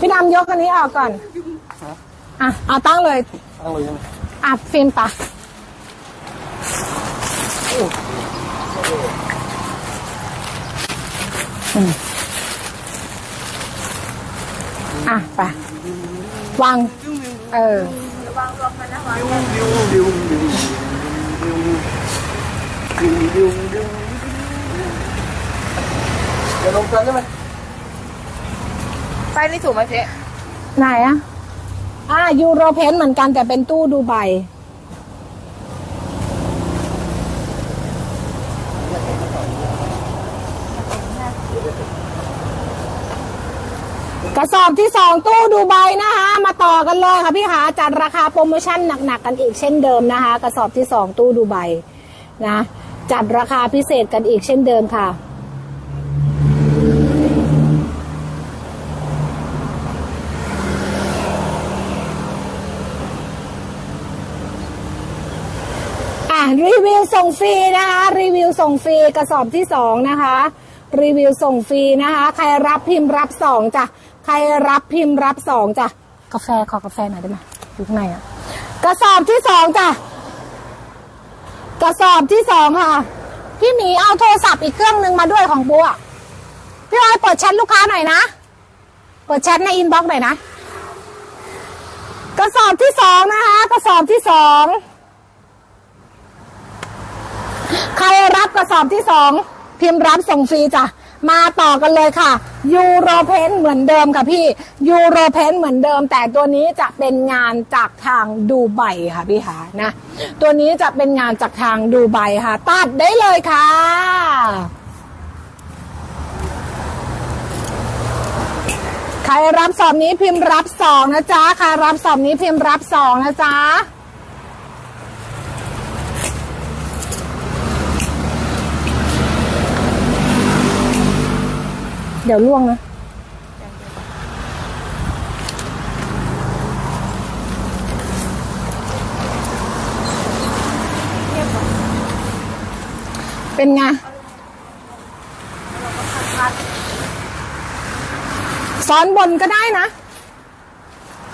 พี่ดำยกอันนี้ออกก่อน อะ เอาตั้งเลย ตั้งเลยใช่ไหมอะฟิล์มปะอืมอะไปวาง เออดิวดิวดิวดิวดิวดิวดิวจะลงกันใช่ไหม ไปนี่ถูกไหมเจ๊ไหนอะอ่ายูโรเพนเหมือนกันแต่เป็นตู้ดูไบกระสอบที่สองตู้ดูไบนะคะ มาต่อกันเลยค่ะพี่หาจัดราคาโปรโมชั่นหนักๆกันอีกเช่นเดิมนะคะ กระสอบที่สองตู้ดูไบนะ จัดราคาพิเศษกันอีกเช่นเดิมค่ะ รีวิวส่งฟรีนะคะ รีวิวส่งฟรีกระสอบที่สองนะคะ รีวิวส่งฟรีนะคะ ใครรับพิมพ์รับสองจ้ะใครรับพิมพ์รับสองจ้ะกาแฟขอกาแฟหน่อยได้ไหมอยู่ข้างในอะกระสอบที่สองจ้ะกระสอบที่สองค่ะ พี่หมีเอาโทรศัพท์อีกเครื่องหนึ่งมาด้วยของบัวพี่ออยเปิดแชทลูกค้าหน่อยนะเปิดแชทในอินบ็อกซ์หน่อยนะกระสอบที่สองนะคะ กระสอบที่สอง ใครรับกระสอบที่สองพิมพ์รับส่งฟรีจ้ะมาต่อกันเลยค่ะยูโรเพนเหมือนเดิมค่ะพี่ยูโรเพนเหมือนเดิม แต่ตัวนี้จะเป็นงานจากทางดูไบค่ะพี่หานะตัวนี้จะเป็นงานจากทางดูไบค่ะ ตัดได้เลยค่ะใครรับสอบนี้พิมพ์รับสองนะจ๊ะใครรับสอบนี้พิมพ์รับสองนะจ๊ะ เดี๋ยวล่วงนะเป็นไงซ้อนบนก็ได้นะ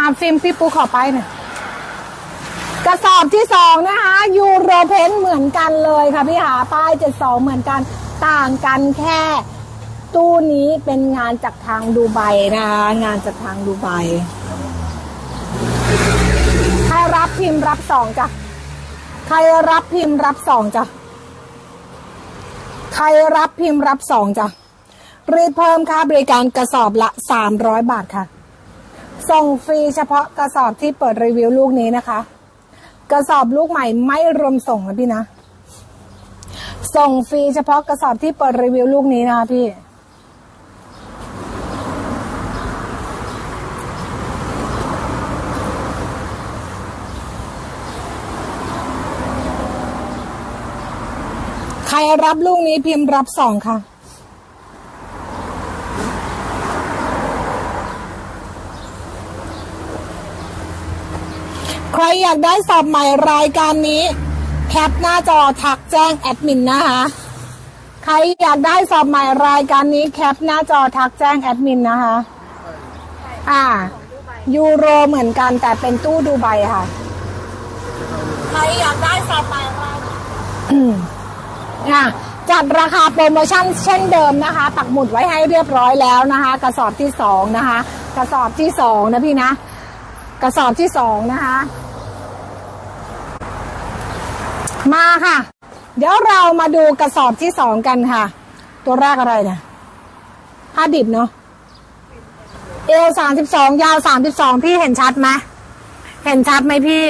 อาฟิล์มพี่ปูขอไปหน่อยกระสอบที่สองนะคะ ยูโรเพนเหมือนกันเลยค่ะพี่หาป้ายเจ็ดสองเหมือนกัน ต่างกันแค่ ตู้นี้เป็นงานจากทางดูไบนะคะงานจากทางดูไบใครรับพิมพ์รับสองจ้ะใครรับพิมพ์รับสองจ้ะใครรับพิมพ์รับสองจ้ะรีเพิ่มค่าบริการกระสอบละสามร้อยบาทค่ะ ส่งฟรีเฉพาะกระสอบที่เปิดรีวิวลูกนี้นะคะ กระสอบลูกใหม่ไม่รวมส่งนะพี่นะ ส่งฟรีเฉพาะกระสอบที่เปิดรีวิวลูกนี้นะคะพี่ ครรับลูกนี้พิมพ์รับสองค่ะ ใครอยากได้สอบใหม่รายการนี้ แคปหน้าจอทักแจ้งแอดมินนะคะ ใครอยากได้สอบใหม่รายการนี้แคปหน้าจอทักแจ้งแอดมินนะคะ อ่า ยูโรเหมือนกันแต่เป็นตู้ดูไบค่ะ ใครอยากได้สอบใหม่รายอื มอะจัดราคาโปรโมชั่นเช่นเดิมนะคะ ปักหมุดไว้ให้เรียบร้อยแล้วนะคะ กระสอบที่สองนะคะ กระสอบที่สองนะพี่นะ กระสอบที่สองนะคะ มาค่ะ เดี๋ยวเรามาดูกระสอบที่สองกันค่ะ ตัวแรกอะไรเนี่ยผ้าดิบเนาะเอวสามสิบสองยาวสามสิบสองพี่เห็นชัดไหมเห็นชัดไหมพี่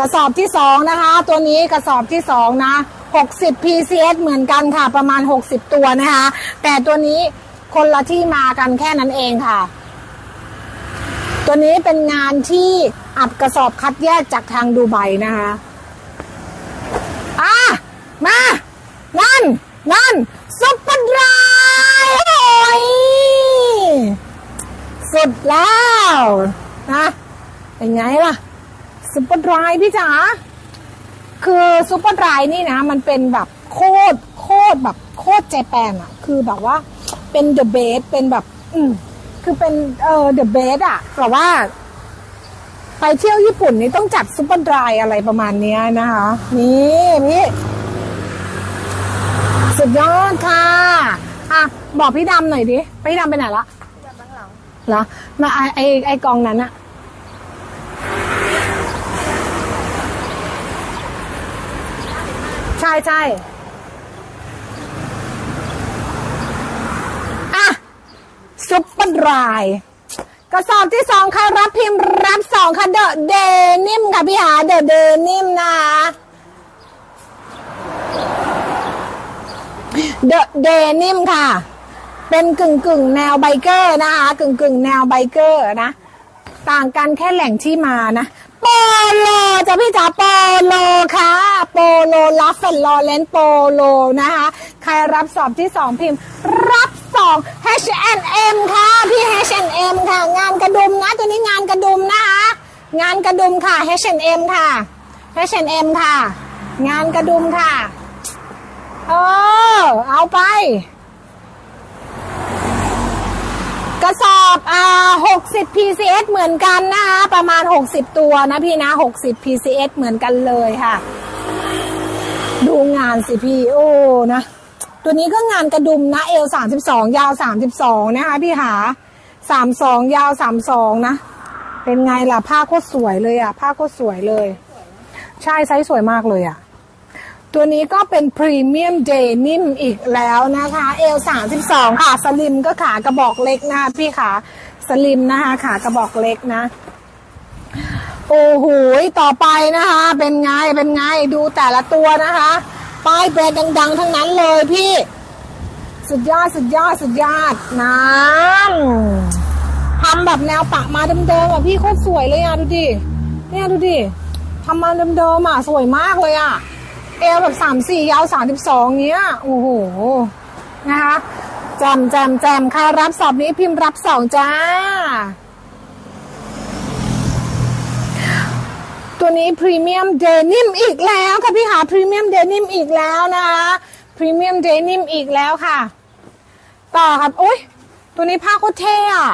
กระสอบที่สองนะคะ ตัวนี้กระสอบที่สองนะหกสิบ PCS เหมือนกันค่ะ ประมาณหกสิบตัวนะคะ แต่ตัวนี้คนละที่มากันแค่นั้นเองค่ะ ตัวนี้เป็นงานที่อัดกระสอบคัดแยกจากทางดูไบนะคะอะมา นั่น นั่นซุปเปอร์ดรฟ์โอ้ยสุดแล้วนะเป็นไงล่ะ ซุปเปอร์ไดรฟ์พี่จ๋าคือซุปเปอร์ไดรฟ์นี่นะ มันเป็นแบบโคตรโคตรแบบโคตรเจแปนอะคือแบบว่าเป็นเดอะเบสเป็นแบบ อืมคือเป็นเออเดอะเบสอะแต่ว่า ไปเที่ยวญี่ปุ่นนี่ต้องจัดซุปเปอร์ดรายอะไรประมาณเนี้ยนะคะ นี่พี่สุดยอดค่ะ อะ บอกพี่ดำหน่อยดิ พี่ดำไปไหนละเหรอมาไอไอไอกองนั้นอะ ใช่ใช่อะซุปเปอร์ดรายกระสอบที่สองค่ะรับพิมพ์รับสองค่ะเดอะเดนิมค่ะพี่หาเดอะเดนิมนะคะเดอะเดนิมค่ะ เป็นกึ่งกึ่งแนวไบเกอร์นะคะกึ่งกึ่งแนวไบเกอร์นะ ต่างกันแค่แหล่งที่มานะ โปโลจ้ะพี่จ๋าโปโลค่ะ โปโลลัฟเฟนลอเลนโปโลนะคะ ใครรับสอบที่สองพิมพ์ รับสอง H&M ค่ะ พี่ H&M ค่ะ งานกระดุมนะ ตัวนี้งานกระดุมนะคะ งานกระดุมค่ะ H&M ค่ะ H&M ค่ะ งานกระดุมค่ะ เออ เอาไป กระสอบอ่า60 PCS เหมือนกันนะคะประมาณ 60 ตัวนะพี่นะ 60 PCS เหมือนกันเลยค่ะ ดูงานสิพี่โอ้นะ ตัวนี้ก็งานกระดุมนะเอล32 ยาว 32 นะคะพี่หา 32 ยาว 32 นะ เป็นไงล่ะ ผ้าโคตรสวยเลยอะ ผ้าโคตรสวยเลย ใช่ไซส์สวยมากเลยอะ ตัวนี้ก็เป็นพรีเมียมเดนิมอีกแล้วนะคะเอล32ค่ะ สลิมก็ขากระบอกเล็กนะคะพี่ขาสลิมนะคะขากระบอกเล็กนะ โอ้โหต่อไปนะคะ เป็นไงเป็นไงดูแต่ละตัวนะคะ ป้ายแบรนด์ดัง ๆ ทั้งนั้นเลยพี่ สุดยอดสุดยอดสุดยอดน้ำทำแบบแนวปะมาเดิมๆอะพี่โคตรสวยเลยอะดูดิเนี่ยดูดิทำมาเดิมๆอะสวยมากเลยอะ เอวแบบสามสี่ยาวสามสิบสองเงี้ย โอ้โห นะคะแจมแจมแจมค่ะรับสอบนี้พิมพ์รับสองจ้า ตัวนี้พรีเมียมเดนิมอีกแล้วค่ะพี่หาพรีเมียมเดนิมอีกแล้วนะคะพรีเมียมเดนิมอีกแล้วค่ะ ต่อครับโอ้ยตัวนี้ผ้าโคตรเท่อะ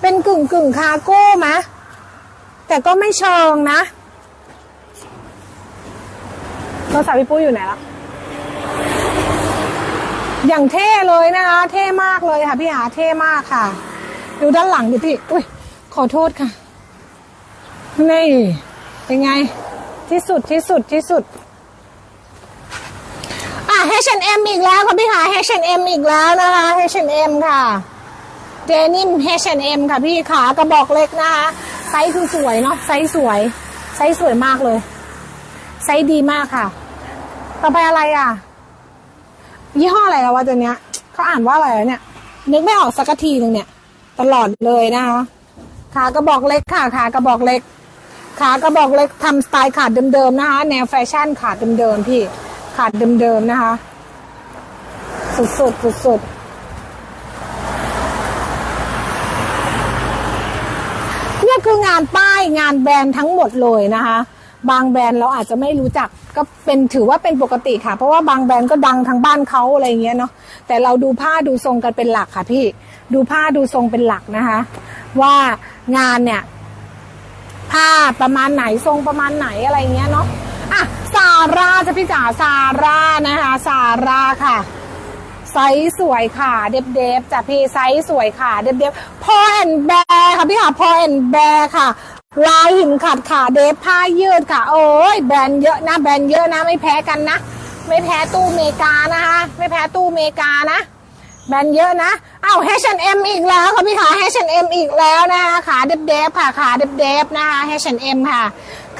เป็นกึ่งกึ่งคาร์โก้มะแต่ก็ไม่เชิงนะ โทรศัพท์พี่ปุ้ยอยู่ไหนละอย่างเท่เลยนะคะ เท่มากเลยค่ะ พี่หาเท่มากค่ะ ดูด้านหลังดิพี่ อุ้ยขอโทษค่ะ นี่ เป็นไง ที่สุดที่สุดที่สุด อะ H&M อีกแล้วค่ะพี่ค่ะ H&M อีกแล้วนะคะ H&M ค่ะเดนิม H&M ค่ะพี่ขากระบอกเล็กนะคะ ไซส์คือสวยเนาะไซส์สวย ไซส์สวยมากเลย ไซส์ดีมากค่ะ ต่อไปอะไรอะ ยี่ห้ออะไรแล้ววะตัวเนี้ยเขาอ่านว่าอะไรวเนี่ย นึกไม่ออกสักทีหนึ่งเนี่ย ตลอดเลยนะคะขากระบอกเล็กค่ะขากระบอกเล็ก ขากระบอกเล็กทำสไตล์ขาดเดิมๆนะคะ แนวแฟชั่นขาดเดิมๆพี่ ขาดเดิมๆนะคะ สุดๆสุดๆเนี่ยคืองานป้ายงานแบรนด์ทั้งหมดเลยนะคะ บางแบรนด์เราอาจจะไม่รู้จักก็เป็นถือว่าเป็นปกติค่ะ เพราะว่าบางแบรนด์ก็ดังทางบ้านเขาอะไรเงี้ยเนาะแต่เราดูผ้าดูทรงกันเป็นหลักค่ะพี่ดูผ้าดูทรงเป็นหลักนะคะ ว่างานเนี่ยผ้าประมาณไหนทรงประมาณไหนอะไรเงี้ยเนาะอะซาร่าจะพี่จ๋าซาร่านะคะซาร่าค่ะไซส์สวยค่ะเดฟเดฟจ้ะพี่ไซส์สวยค่ะเดฟเดฟพอแอนแบร์ค่ะพี่ค่ะพอแอนแบร์ค่ะ ลายหินขัดค่ะเดฟผ้ายืดค่ะ โอ้ยแบรนด์เยอะนะ แบรนด์เยอะนะ ไม่แพ้กันนะ ไม่แพ้ตู้เมกานะคะ ไม่แพ้ตู้เมกานะ แบรนด์เยอะนะอ้าว H&M อีกแล้วค่ะพี่ขา H&M อีกแล้วนะคะขาเดฟเดฟค่ะขาเดฟเดฟนะคะ H&M ค่ะ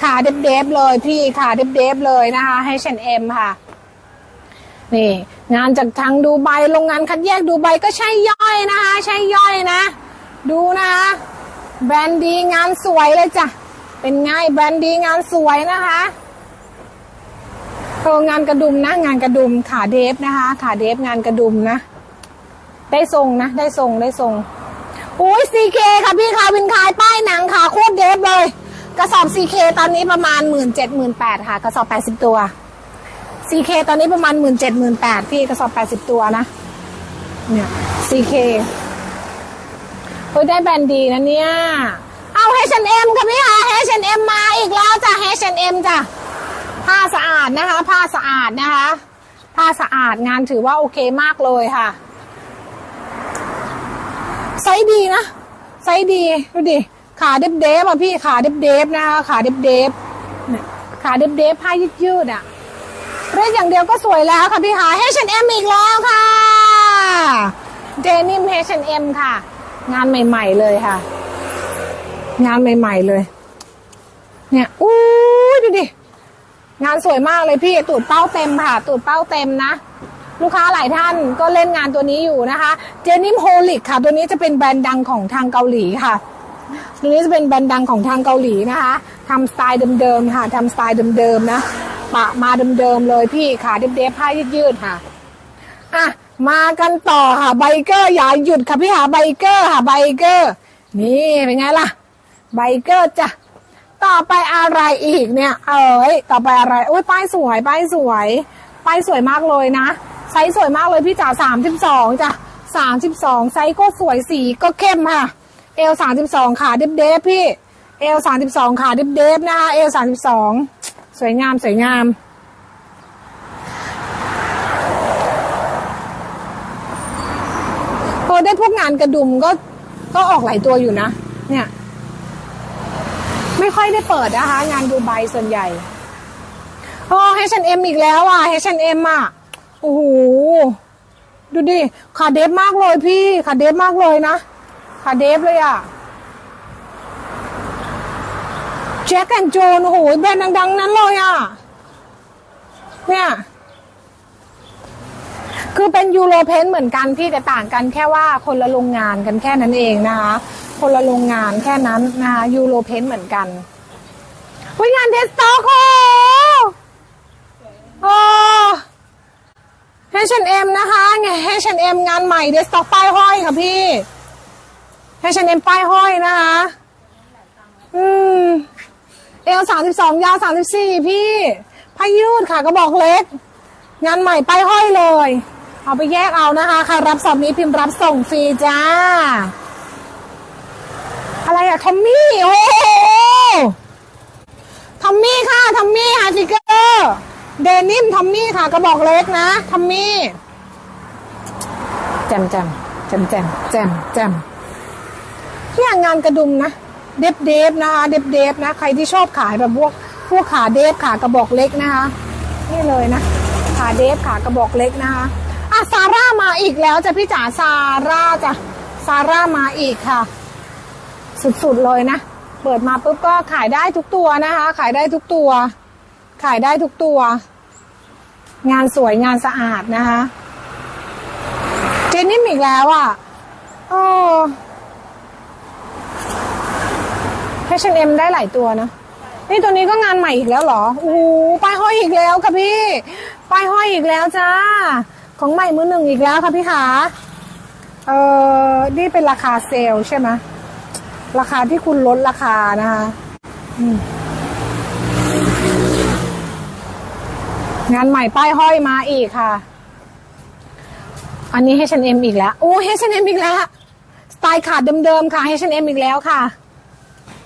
ขาเดฟเดฟเลยพี่ขาเดฟเดฟเลยนะคะ H&M ค่ะนี่งานจากทางดูไบโรงงานคัดแยกดูไบก็ใช่ย่อยนะคะ ใช่ย่อยนะ ดูนะคะ แบรนด์ดีงานสวยเลยจ้ะ เป็นไงแบรนด์ดีงานสวยนะคะเอองานกระดุมนะ งานกระดุมขาเดฟนะคะ ขาเดฟงานกระดุมนะ ได้ทรงนะ ได้ทรงได้ทรงอุ้ย CK ค่ะพี่ค่ะวินคายป้ายหนังค่ะโคตรเดฟเลย กระสอบ CK ตอนนี้ประมาณหมื่นเจ็ดหมื่นแปดค่ะ กระสอบแปดสิบตัว CK ตอนนี้ประมาณหมื่นเจ็ดหมื่นแปดพี่กระสอบแปดสิบตัวนะ เนี่ย CK เค ฮ้ยได้แบรนด์ดีนะเนี่ย เอา H&M ค่ะพี่คะ H&M มาอีกแล้วจ้ะ H&M จ้ะผ้าสะอาดนะคะ ผ้าสะอาดนะคะ ผ้าสะอาดงานถือว่าโอเคมากเลยค่ะ ไซส์ดีนะ ไซส์ดีดูดิ ขาเดฟเดฟอะพี่ขาเดฟเดฟนะคะขาเดฟเดฟขาเดฟเดฟผ้ายืดยืดอะเรียกอย่างเดียวก็สวยแล้วค่ะพี่หา H&M อีกแล้วค่ะเดนิม H&M ค่ะ งานใหม่ ๆ เลยค่ะ งานใหม่ ๆ เลย เนี่ยอู้ดูดิงานสวยมากเลยพี่ตูดเป้าเต็มค่ะ ตูดเป้าเต็มนะ ลูกค้าหลายท่านก็เล่นงานตัวนี้อยู่นะคะ เจนิมโฮลิกค่ะ ตัวนี้จะเป็นแบรนด์ดังของทางเกาหลีค่ะตัวนี้จะเป็นแบรนด์ดังของทางเกาหลีนะคะทำสไตล์เดิมๆค่ะทำสไตล์เดิมๆนะปะมาเดิมๆเลยพี่ขาเด็บๆผ้ายืดๆค่ะอะ มากันต่อค่ะไบเกอร์อย่าหยุดค่ะพี่หาไบเกอร์ค่ะไบเกอร์ นี่เป็นไงล่ะไบเกอร์จ้ะต่อไปอะไรอีกเนี่ย เอ้ยต่อไปอะไรอุ้ยป้ายสวยป้ายสวยป้ายสวยมากเลยนะไซส์สวยมากเลยพี่จ๋าสามสิบสองจ้ะสามสิบสองไซส์ก็สวยสีก็เข้มค่ะเอลสามสิบสองขาเด็บๆพี่เอลสามสิบสองขาเด็บๆนะคะเอลสามสิบสองสวยงามสวยงาม อได้พวกงานกระดุมก็ก็ออกหลายตัวอยู่นะ เนี่ย ไม่ค่อยได้เปิดนะคะ งานดูไบส่วนใหญ่โอ้ H&M อีกแล้วอะ H&M อะโอ้โหดูดิขาเดฟมากเลยพี่ขาเดฟมากเลยนะขาเดฟเลยอะแจ็คแอนโจนโอ้โหแบรนด์ดัง ๆ นั้นเลยอะ เนี่ย คือเป็นยูโรเพนเหมือนกันพี่แต่ต่างกันแค่ว่าคนละโรงงานกันแค่นั้นเองนะคะ คนละโรงงานแค่นั้นนะคะยูโรเพนเหมือนกันวิงานเทสต็อกโอ้โอ้ H&M นะคะไง H&M งานใหม่เดสต็อกป้ายห้อยค่ะพี่ H&M ป้ายห้อยนะคะ อืมเอลสามสิบสองยาวสามสิบสี่พี่ผ้ายืดค่ะกระบอกเล็ก งานใหม่ป้ายห้อยเลย เอาไปแยกเอานะคะใครรับสอบนี้พิมพ์รับส่งฟรีจ้า อะไรอะทอมมี่โอ้โหทอมมี่ค่ะทอมมี่ฮาร์ติเกอร์เดนิมทอมมี่ค่ะกระบอกเล็กนะทอมมี่แจมแจมแจมแจมแจมแจมเนี่ยงานกระดุมนะเดฟเดฟนะคะเดฟเดฟนะใครที่ชอบขายแบบพวกพวกขาเดฟขากระบอกเล็กนะคะนี่เลยนะขาเดฟขากระบอกเล็กนะคะ ซาร่ามาอีกแล้วจ้ะพี่จ๋าซาร่าจ้ะซาร่ามาอีกค่ะ สุดๆเลยนะ เปิดมาปุ๊บก็ขายได้ทุกตัวนะคะ ขายได้ทุกตัว ขายได้ทุกตัว งานสวยงานสะอาดนะคะ เจนนี่อีกแล้วอะโอ้ H&M ได้หลายตัวนะนี่ตัวนี้ก็งานใหม่อีกแล้วเหรอ โอ้ป้ายห้อยอีกแล้วค่ะพี่ ป้ายห้อยอีกแล้วจ้า ของใหม่มือหนึ่งอีกแล้วค่ะพี่ขาเออนี่เป็นราคาเซลใช่ไหมราคาที่คุณลดราคานะคะงานใหม่ป้ายห้อยมาอีกค่ะ อันนี้ H&M อีกแล้ว โอ้ H&M อีกแล้ว สไตล์ขาดเดิมๆค่ะ H&M อีกแล้วค่ะ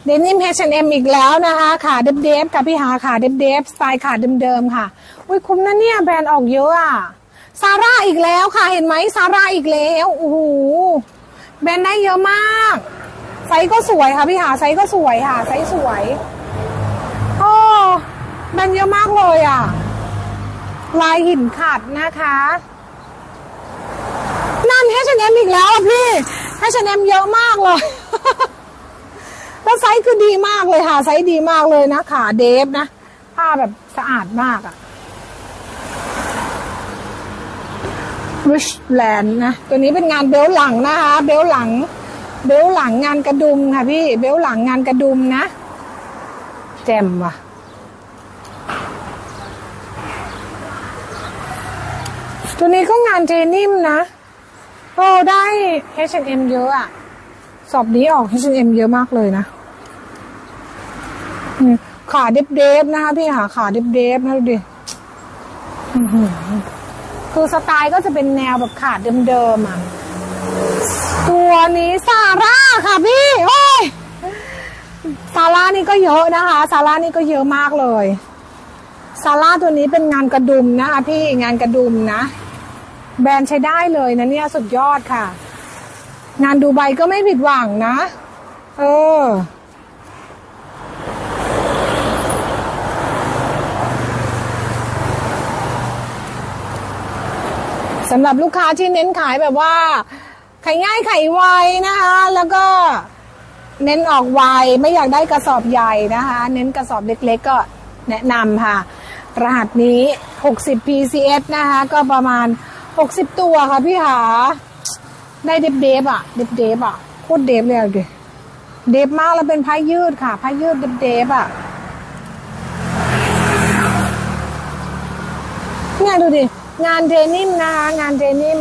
เดนิม H&M อีกแล้วนะคะขาเดฟเดฟค่ะพี่หาขาเดฟเดฟสไตล์ขาดเดิมๆค่ะ อุ้ยคุ้มนะเนี่ย แบรนด์ออกเยอะอะ ซาร่าอีกแล้วค่ะเห็นไหมซาร่าอีกแล้วโอ้โหแบรนด์ได้เยอะมาก ไซส์ก็สวยค่ะพี่หาไซส์ก็สวยค่ะไซส์สวยโอ้แบรนด์เยอะมากเลยอะ ลายหินขัดนะคะนั่น H&M อีกแล้วอะพี่ H&M เยอะมากเลยแล้วไซส์คือดีมากเลยค่ะไซส์ดีมากเลยนะขาเดฟนะผ้าแบบสะอาดมากอะ Richland นะ ตัวนี้เป็นงานเบลหลังนะคะ เบลหลัง เบลหลังงานกระดุมค่ะพี่ เบลหลังงานกระดุมนะ แจ่มว่ะ ตัวนี้ก็งานเจนิมนะ โอ้ได้ H&M เยอะอะสอบนี้ออก H&M เยอะมากเลยนะ ขาเดฟเดฟนะคะพี่ค่ะ ขาเดฟเดฟนะดูดิ คือสไตล์ก็จะเป็นแนวแบบขาดเดิมๆอะ ตัวนี้ซาร่าค่ะพี่โอ้ยซาร่านี่ก็เยอะนะคะซาร่านี่ก็เยอะมากเลยซาร่าตัวนี้เป็นงานกระดุมนะคะพี่งานกระดุมนะ แบรนด์ใช้ได้เลยนะเนี่ยสุดยอดค่ะ งานดูใบก็ไม่ผิดหวังนะ เออ สำหรับลูกค้าที่เน้นขายแบบว่าขายง่ายขายไวนะคะ แล้วก็เน้นออกไวไม่อยากได้กระสอบใหญ่นะคะ เน้นกระสอบเล็กๆก็แนะนำค่ะ รหัสนี้ 60 PCS นะคะ ก็ประมาณ 60 ตัวค่ะพี่หาได้เดฟเดฟอะเดฟเดฟอะโคตรเดฟเลยอะดิเดฟมากแล้วเป็นผ้ายืดค่ะผ้ายืดเดฟเดฟอะเนี่ยดูดิ งานเดนิมนะคะ งานเดนิม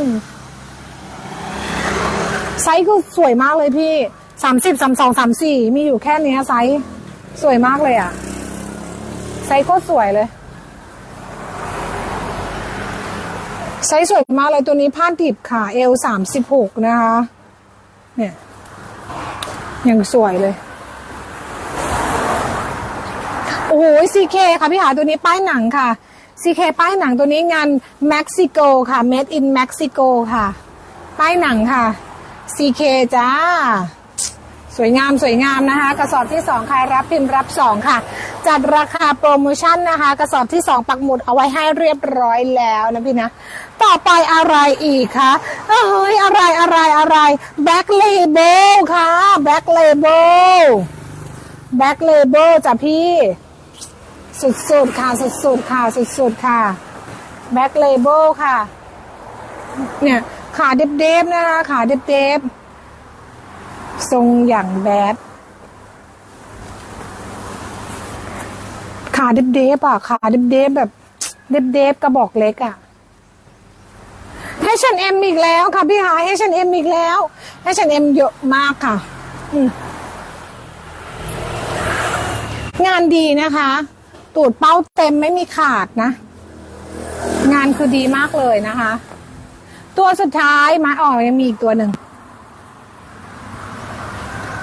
ไซส์ก็สวยมากเลยพี่สามสิบสามสองสามสี่มีอยู่แค่นี้ไซส์สวยมากเลยอะไซส์โคตรสวยเลยไซส์สวยมากเลยตัวนี้ผ้าดิบค่ะเอลสามสิบหกนะคะ เนี่ยยังสวยเลย โอ้โหซีเคค่ะพี่หาตัวนี้ป้ายหนังค่ะ ซีเคป้ายหนังตัวนี้งานเม็กซิโกค่ะ made in Mexico ค่ะ ป้ายหนังค่ะ CK จ้า สวยงามสวยงามนะคะ กระสอบที่2ใครรับพิมพ์รับ 2 ค่ะ จัดราคาโปรโมชั่นนะคะ กระสอบที่ 2 ปักหมุดเอาไว้ให้เรียบร้อยแล้วนะพี่นะต่อไปอะไรอีกคะเอ้ยอะไรอะไรอะไร Back Label ค่ะ Back Label Back Label จ้ะพี่ สุดๆค่ะสุดๆค่ะสุดๆค่ะ Back Label ค่ะ เนี่ยขาเด็บๆนะคะขาเด็บๆทรงอย่างแบดขาเด็บๆอะขาเด็บๆแบบเด็บๆกระบอกเล็กอะ H&M อีกแล้วค่ะพี่หา H&M อีกแล้ว H&M เยอะมากค่ะ งานดีนะคะ ตูดเป้าเต็มไม่มีขาดนะ งานคือดีมากเลยนะคะ ตัวสุดท้ายมาออกยังมีอีกตัวหนึ่ง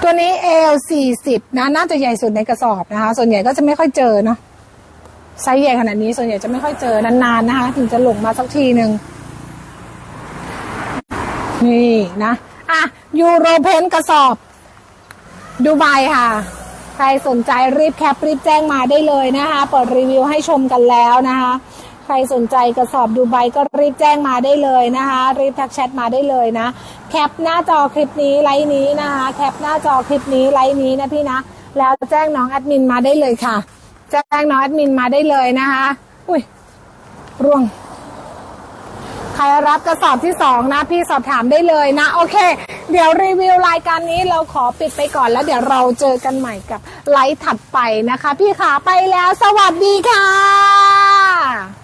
ตัวนี้ L สี่สิบนะน่าจะใหญ่สุดในกระสอบนะคะ ส่วนใหญ่ก็จะไม่ค่อยเจอเนาะไซส์ใหญ่ขนาดนี้ส่วนใหญ่จะไม่ค่อยเจอนานๆนะคะ ถึงจะหลงมาสักทีหนึ่งนี่นะ อะ ยูโรเพนกระสอบ ดูไบค่ะ รสนใจรีบแคปรีบแจ้งมาได้เลยนะคะ เปิดรีวิวให้ชมกันแล้วนะคะ ใครสนใจกระสอบดูไบก็รีบแจ้งมาได้เลยนะคะ รีบทักแชทมาได้เลยนะ แคปหน้าจอคลิปนี้ไลน์นี้นะคะ แคปหน้าจอคลิปนี้ไลน์นี้นะพี่นะ แล้วแจ้งน้องแอดมินมาได้เลยค่ะ แจ้งน้องแอดมินมาได้เลยนะคะ อุ้ยร่วง รรับกระสอบที่สองนะ พี่สอบถามได้เลยนะ โอเค เดี๋ยวรีวิวรายการนี้เราขอปิดไปก่อนแล้วเดี๋ยวเราเจอกันใหม่กับไลฟ์ถัดไปนะคะ พี่ขาไปแล้ว สวัสดีค่ะ